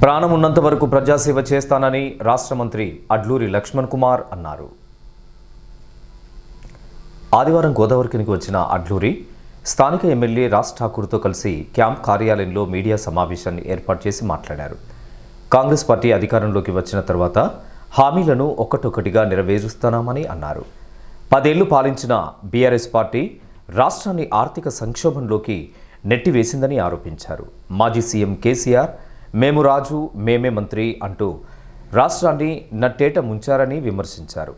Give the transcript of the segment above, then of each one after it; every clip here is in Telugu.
ప్రాణం ఉన్నంత వరకు ప్రజాసేవ చేస్తానని రాష్ట్ర మంత్రి అడ్లూరి లక్ష్మణ్ కుమార్ అన్నారు. ఆదివారం గోదావరికి వచ్చిన అడ్లూరి స్థానిక ఎమ్మెల్యే రాజ్ ఠాకూర్తో కలిసి క్యాంప్ కార్యాలయంలో మీడియా సమావేశాన్ని ఏర్పాటు చేసి మాట్లాడారు. కాంగ్రెస్ పార్టీ అధికారంలోకి వచ్చిన తర్వాత హామీలను ఒక్కటొక్కటిగా నెరవేరుస్తానామని అన్నారు. పదేళ్ళు పాలించిన బీఆర్ఎస్ పార్టీ రాష్ట్రాన్ని ఆర్థిక సంక్షోభంలోకి నెట్టివేసిందని ఆరోపించారు. మాజీ సీఎం కేసీఆర్ మేము రాజు మేమే మంత్రి అంటూ రాష్ట్రాన్ని నట్టేట ముంచారని విమర్శించారు.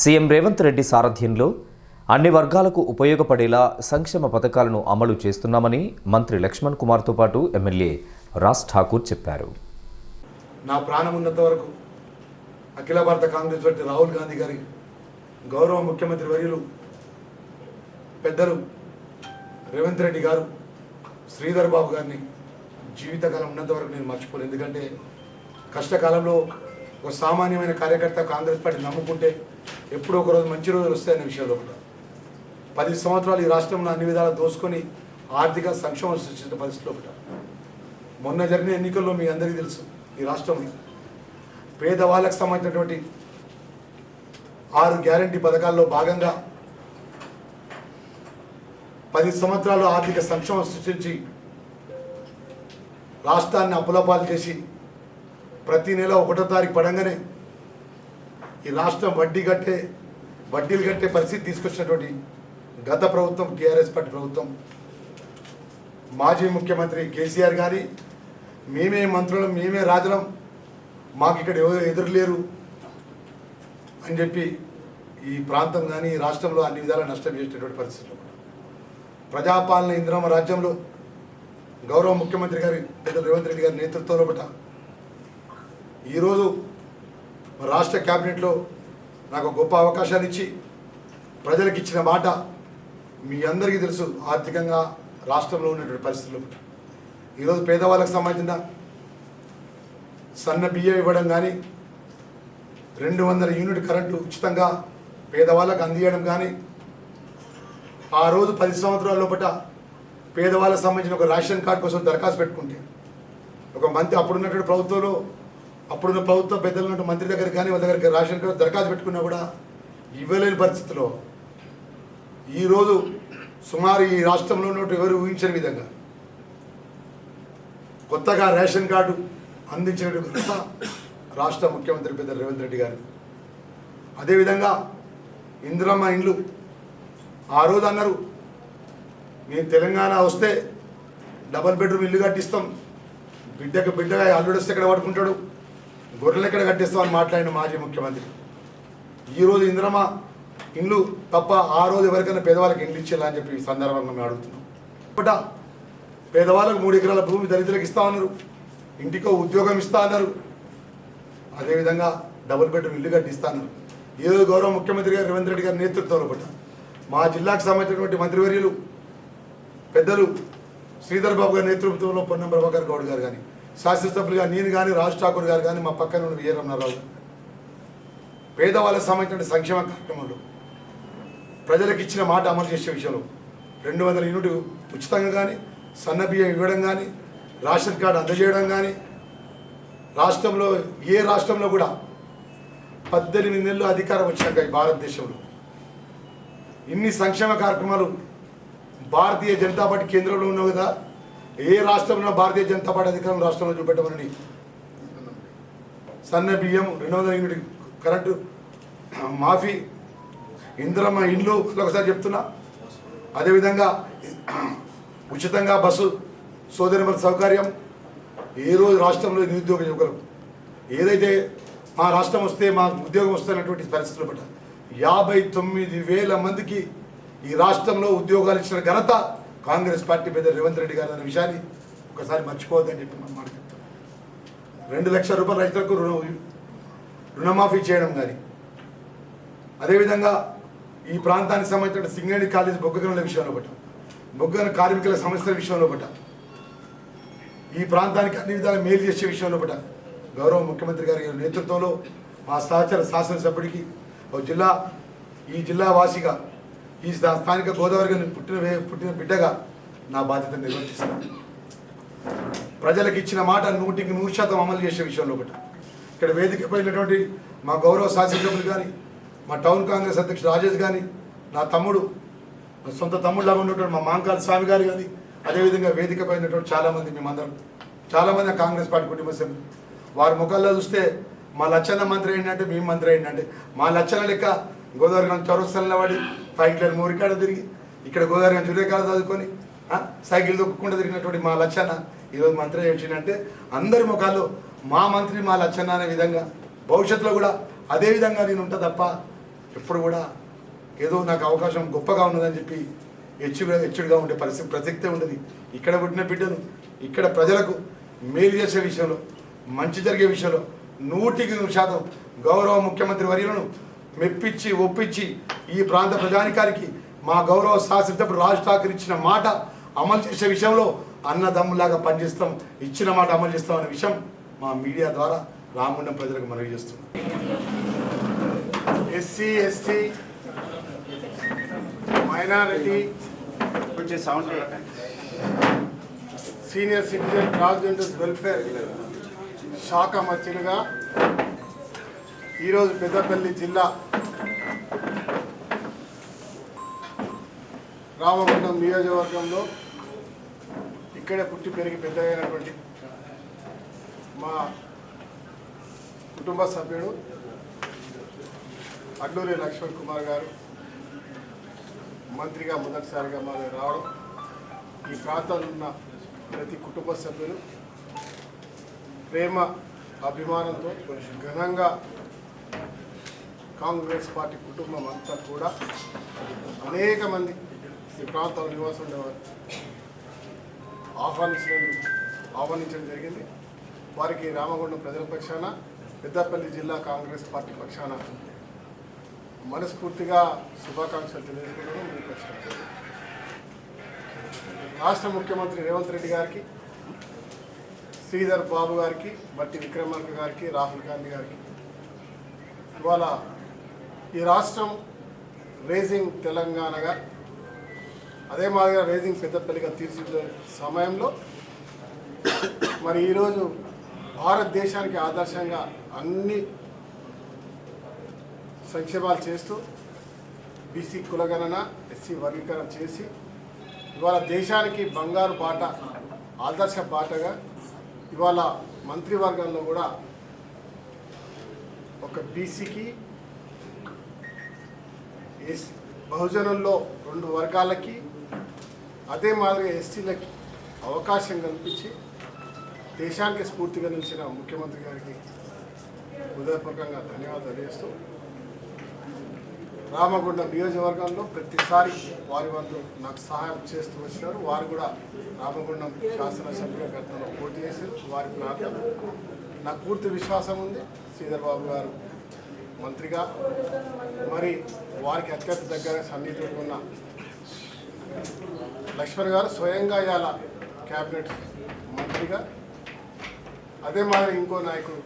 సీఎం రేవంత్ రెడ్డి సారథ్యంలో అన్ని వర్గాలకు ఉపయోగపడేలా సంక్షేమ పథకాలను అమలు చేస్తున్నామని మంత్రి లక్ష్మణ్ కుమార్తో పాటు ఎమ్మెల్యే రాజ్ ఠాకూర్ చెప్పారు. నా ప్రాణం ఉన్నంత వరకు అఖిల భారత కాంగ్రెస్ పార్టీ రాహుల్ గాంధీ గారి గౌరవ ముఖ్యమంత్రి వర్యులు పెద్దలు రేవంత్ రెడ్డి గారు శ్రీధర్ బాబు గారిని జీవితకాలం ఉన్నంత వరకు నేను మర్చిపోను ఎందుకంటే కష్టకాలంలో ఒక సామాన్యమైన కార్యకర్త కాంగ్రెస్ పార్టీ నమ్ముకుంటే ఎప్పుడో ఒక రోజు మంచి రోజులు వస్తాయనే విషయంలో కూడా. పది సంవత్సరాలు ఈ రాష్ట్రంలో అన్ని విధాలు దోసుకొని ఆర్థిక సంక్షోభం సృష్టించిన పరిస్థితిలో ఒకటి మొన్న జరిగిన ఎన్నికల్లో మీ అందరికీ తెలుసు ఈ రాష్ట్రంలో పేదవాళ్ళకు సంబంధించినటువంటి ఆరు గ్యారంటీ పథకాల్లో భాగంగా పది సంవత్సరాలు ఆర్థిక సంక్షోభం సృష్టించి రాష్ట్రాన్ని అప్పులపాలు చేసి ప్రతి నెల ఒకటో తారీఖు పడంగానే ఈ రాష్ట్రం వడ్డీ కట్టే వడ్డీలు కట్టే పరిస్థితి తీసుకొచ్చినటువంటి గత ప్రభుత్వం టీఆర్ఎస్ పార్టీ ప్రభుత్వం మాజీ ముఖ్యమంత్రి కేసీఆర్ గారి మేమే మంత్రులం మేమే రాజులం మాకు ఇక్కడ ఎవరు ఎదురులేరు అని చెప్పి ఈ ప్రాంతం కానీ రాష్ట్రంలో అన్ని విధాలా నష్టం చేసేటటువంటి పరిస్థితులు. ప్రజాపాలన ఇంద్రమ రాజ్యంలో గౌరవ ముఖ్యమంత్రి గారి పెద్ద రేవంత్ రెడ్డి గారి నేతృత్వంలో బట ఈరోజు రాష్ట్ర క్యాబినెట్లో నాకు గొప్ప అవకాశాన్ని ఇచ్చి ప్రజలకు ఇచ్చిన మాట మీ అందరికీ తెలుసు ఆర్థికంగా రాష్ట్రంలో ఉన్నటువంటి పరిస్థితులు ఈరోజు పేదవాళ్ళకు సంబంధించిన సన్న బియ్యం ఇవ్వడం కానీ రెండు వందల యూనిట్ కరెంటు ఉచితంగా పేదవాళ్ళకు అందియడం కానీ ఆ రోజు పది సంవత్సరాల లోపల పేదవాళ్ళకు సంబంధించిన ఒక రేషన్ కార్డు కోసం దరఖాస్తు పెట్టుకుంటే ఒక మంత్రి అప్పుడున్నటువంటి ప్రభుత్వంలో అప్పుడున్న ప్రభుత్వ పెద్దలు మంత్రి దగ్గర కానీ వాళ్ళ దగ్గర రేషన్ కార్డు దరఖాస్తు పెట్టుకున్నా కూడా ఇవ్వలేని పరిస్థితిలో ఈరోజు సుమారు ఈ రాష్ట్రంలో ఉన్నట్టు ఎవరు ఊహించని విధంగా కొత్తగా రేషన్ కార్డు అందించినటువంటి ఘనత రాష్ట్ర ముఖ్యమంత్రి పెద్ద రేవంత్ రెడ్డి గారు. అదేవిధంగా ఇందిరమ్మ ఇండ్లు ఆ రోజు అన్నారు మేము తెలంగాణ వస్తే డబల్ బెడ్రూమ్ ఇల్లు కట్టిస్తాం. బిడ్డకు బిడ్డగా అల్లుడు వస్తే ఎక్కడ పడుకుంటాడు? గొర్రెలు ఎక్కడ కట్టిస్తాం అని మాట్లాడిన మాజీ ముఖ్యమంత్రి. ఈరోజు ఇంద్రమ ఇండ్లు తప్ప ఆ రోజు ఎవరికైనా పేదవాళ్ళకి ఇండ్లు ఇచ్చేలా అని చెప్పి ఈ సందర్భంగా మేము అడుగుతున్నాం. బట్ పేదవాళ్ళకు మూడు ఎకరాల భూమి దళితులకు ఇస్తా ఉన్నారు ఇంటికో ఉద్యోగం ఇస్తా అన్నారు. అదేవిధంగా డబుల్ బెడ్రూమ్ ఇల్లు కట్టిస్తాను అన్నారు. ఈరోజు గౌరవ ముఖ్యమంత్రి గారు రేవంత్ రెడ్డి గారి నేతృత్వంలో పట్ల మా జిల్లాకు సంబంధించినటువంటి మంత్రివర్యులు పెద్దలు శ్రీధర్ బాబు గారి నేతృత్వంలో పొన్నం ప్రభాకర్ గౌడ్ గారు కానీ శాసనసభ్యులుగా నేను కానీ రాజ్ ఠాకూర్ గారు కానీ మా పక్కన ఉన్న విజయ గారు పేదవాళ్ళకు సంబంధించిన సంక్షేమ కార్యక్రమంలో ప్రజలకు ఇచ్చిన మాట అమలు చేసే విషయంలో రెండు వందల యూనిట్ ఉచితంగా కానీ సన్న బియ్యం ఇవ్వడం కానీ రేషన్ కార్డు అందజేయడం కానీ రాష్ట్రంలో ఏ రాష్ట్రంలో కూడా పద్దెనిమిది నెలలు అధికారం వచ్చాక ఈ భారతదేశంలో ఇన్ని సంక్షేమ కార్యక్రమాలు భారతీయ జనతా పార్టీ కేంద్రంలో ఉన్నావు కదా ఏ రాష్ట్రంలో భారతీయ జనతా పార్టీ అధికారం రాష్ట్రంలో చూపెట్టమని సన్న బియ్యం రెండు వందల యూనిట్ కరెంటు మాఫీ ఇంద్రమ్మ ఇండ్లు ఒకసారి చెప్తున్నా. అదేవిధంగా ఉచితంగా బస్సు సోదరి సౌకర్యం ఏ రోజు రాష్ట్రంలో నిరుద్యోగ యువకులు. ఏదైతే మా రాష్ట్రం వస్తే మా ఉద్యోగం వస్తే వస్తున్నటువంటి పరిస్థితులు పట్ల యాభై తొమ్మిది వేల మందికి ఈ రాష్ట్రంలో ఉద్యోగాలు ఇచ్చిన ఘనత కాంగ్రెస్ పార్టీ పెద్ద రేవంత్ రెడ్డి గారు అనే విషయాన్ని ఒకసారి మర్చిపోవద్దని చెప్పి మనం మాట చెప్తాం. రెండు లక్షల రూపాయల రైతులకు రుణ రుణమాఫీ చేయడం కానీ అదేవిధంగా ఈ ప్రాంతానికి సంబంధించిన సింగరేణి కాలేజ్ బొగ్గగనుల విషయంలో పట్ట బొగ్గన కార్మికుల సమస్యల విషయంలో పట్ట ఈ ప్రాంతానికి అన్ని విధాలు మేలు చేసే విషయంలో పట్ట గౌరవ ముఖ్యమంత్రి గారి నేతృత్వంలో మా సహచర శాసనసభ్యుడికి ఒక జిల్లా ఈ జిల్లా వాసిగా ఈ స్థానిక గోదావరి గారిని పుట్టిన పుట్టిన బిడ్డగా నా బాధ్యతను నిర్వర్తిస్తాను ప్రజలకు ఇచ్చిన మాట నూటికి నూరు శాతం అమలు చేసే విషయంలో ఒకటి. ఇక్కడ వేదిక పైనటువంటి మా గౌరవ శాసనసభ్యులు కానీ మా టౌన్ కాంగ్రెస్ అధ్యక్షుడు రాజేష్ కానీ నా తమ్ముడు నా సొంత తమ్ముడులాగా ఉన్నటువంటి మా మాంకాల స్వామి గారు కానీ అదేవిధంగా వేదిక పోయినటువంటి చాలామంది మేమందరం చాలామంది కాంగ్రెస్ పార్టీ కుటుంబ సభ్యులు. వారి ముఖాల్లో చూస్తే మా లచ్చన్న మంత్రి ఏంటంటే మేము మంత్రి ఏంటంటే మా లచ్చన్న లెక్క గోదావరి గంజ వాడి ఫైవ్ ఫైట్లను మూరికాడ తిరిగి ఇక్కడ గోదావరి గంజ సూర్యకాల చదువుకొని సైకిల్ దొక్కకుండా తిరిగినటువంటి మా లచ్చన్న ఈరోజు మంత్రి ఏంటంటే అందరి ముఖాల్లో మా మంత్రి మా లచ్చన్న అనే విధంగా భవిష్యత్తులో కూడా అదే విధంగా నేను ఉంటా తప్ప ఎప్పుడు కూడా ఏదో నాకు అవకాశం గొప్పగా ఉన్నదని చెప్పి హెచ్చుగా హెచ్చుడుగా ఉండే పరిస్థితి ప్రసక్తే ఉండదు. ఇక్కడ పుట్టిన బిడ్డను ఇక్కడ ప్రజలకు మేలు చేసే విషయంలో మంచి జరిగే విషయంలో నూటికి నూరు శాతం గౌరవ ముఖ్యమంత్రి వర్యులను మెప్పించి ఒప్పించి ఈ ప్రాంత ప్రజానికానికి మా గౌరవ శాసనసభ్యుడు రాజ్ ఠాకూర్ ఇచ్చిన మాట అమలు చేసే విషయంలో అన్నదమ్ములాగా పనిచేస్తాం. ఇచ్చిన మాట అమలు చేస్తాం అనే విషయం మా మీడియా ద్వారా రామగుండం ప్రజలకు మనవి చేస్తున్నాం. SC ST minority senior citizen transgenders welfare శాఖ మంత్రులుగా ఈరోజు పెద్దపల్లి జిల్లా రామగుండం నియోజకవర్గంలో ఇక్కడే పుట్టి పెరిగి పెద్దగైనటువంటి మా కుటుంబ సభ్యుడు అడ్లూరి లక్ష్మణ్ కుమార్ గారు మంత్రిగా మొదటిసారిగా మాకు రావడం ఈ ప్రాంతంలో ఉన్న ప్రతి కుటుంబ సభ్యులు ప్రేమ అభిమానంతో ఘనంగా కాంగ్రెస్ పార్టీ కుటుంబం అంతా కూడా అనేక మంది ఈ ప్రాంతంలో నివాసం ఉండేవారు. ఆహ్వానించడం ఆహ్వానించడం జరిగింది. వారికి రామగుండం ప్రజల పక్షాన పెద్దపల్లి జిల్లా కాంగ్రెస్ పార్టీ పక్షాన మనస్ఫూర్తిగా శుభాకాంక్షలు తెలియజేసుకున్నాను మీ పక్షాన. రాష్ట్ర ముఖ్యమంత్రి రేవంత్ రెడ్డి గారికి శ్రీధర్ బాబు గారికి బట్టి విక్రమార్క గారికి రాహుల్ గాంధీ గారికి ఇవాళ ఈ రాష్ట్రం రేజింగ్ తెలంగాణగా అదే మాదిరిగా రేజింగ్ పెద్దపల్లిగా తీర్చిదిద్దే సమయంలో మరి ఈరోజు భారతదేశానికి ఆదర్శంగా అన్ని సంక్షేమాలు చేస్తూ బీసీ కులగణన ఎస్సీ వర్గీకరణ చేసి ఇవాళ దేశానికి బంగారు బాట ఆదర్శ బాటగా ఇవాళ మంత్రివర్గంలో కూడా ఒక బీసీకి ఎస్ బహుజనుల్లో రెండు వర్గాలకి అదే మాదిరిగా ఎస్సీలకి అవకాశం కల్పించి దేశానికి స్ఫూర్తిగా నిలిచిన ముఖ్యమంత్రి గారికి హృదయపూర్వకంగా ధన్యవాదాలు తెలియజేస్తూ రామగుండం నియోజకవర్గంలో ప్రతిసారి వారి వంతు నాకు సహాయం చేస్తూ వచ్చినారు వారు కూడా రామగుండం శాసనసభ్యుల గతంలో పోటీ చేశారు. వారికి నాకు నాకు పూర్తి విశ్వాసం ఉంది. శ్రీధర్ బాబు గారు మంత్రిగా మరి వారికి అత్యంత దగ్గర సన్నిహితులు ఉన్న లక్ష్మణ్ గారు స్వయంగా ఇవాళ క్యాబినెట్ మంత్రిగా. అదే మాదిరి ఇంకో నాయకుడు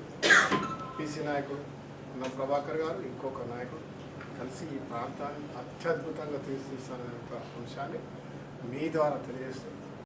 పీసీ నాయకుడు ఉన్న ప్రభాకర్ గారు ఇంకొక నాయకుడు కలిసి ఈ ప్రాంతాన్ని అత్యద్భుతంగా తీర్చిదిస్తాననే అంశాన్ని మీ ద్వారా తెలియజేస్తుంది